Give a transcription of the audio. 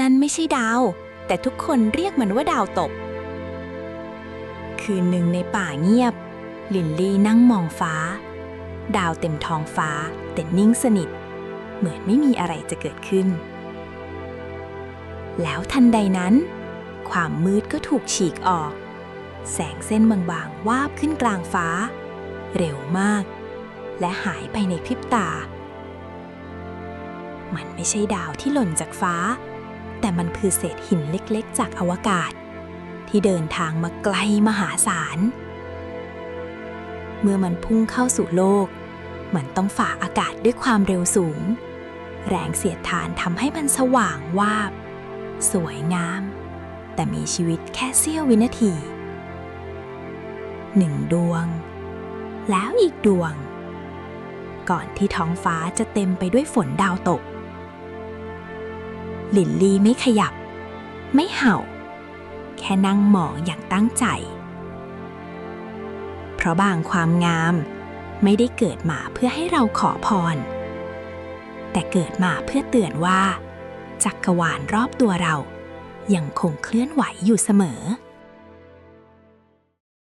นั่นไม่ใช่ดาว แต่ทุกคนเรียกมันว่าดาวตก คืนหนึ่งในป่าเงียบ ลินลี่นั่งมองฟ้า ดาวเต็มท้องฟ้า แต่นิ่งสนิท เหมือนไม่มีอะไรจะเกิดขึ้น แล้วทันใดนั้น ความมืดก็ถูกฉีกออก แสงเส้นบางๆวาบขึ้นกลางฟ้า เร็วมาก และหายไปในพริบตา มันไม่ใช่ดาวที่หล่นจากฟ้า มันคือเศษหินเล็กๆ จากอวกาศ ที่เดินทางมาไกลมหาศาล เมื่อมันพุ่งเข้าสู่โลก มันต้องฝ่าอากาศด้วยความเร็วสูง แรงเสียดทานทำให้มันสว่างวาบ สวยงาม แต่มีชีวิตแค่เสี้ยววินาทีหนึ่งดวง แล้วอีกดวง ก่อนที่ท้องฟ้าจะเต็มไปด้วยฝนดาวตก หลินลีไม่ขยับ ไม่เห่า แค่นั่งมองอย่างตั้งใจ เพราะบางความงามไม่ได้เกิดมาเพื่อให้เราขอพร แต่เกิดมาเพื่อเตือนว่า จักรวาลรอบตัวเรายังคงเคลื่อนไหวอยู่เสมอ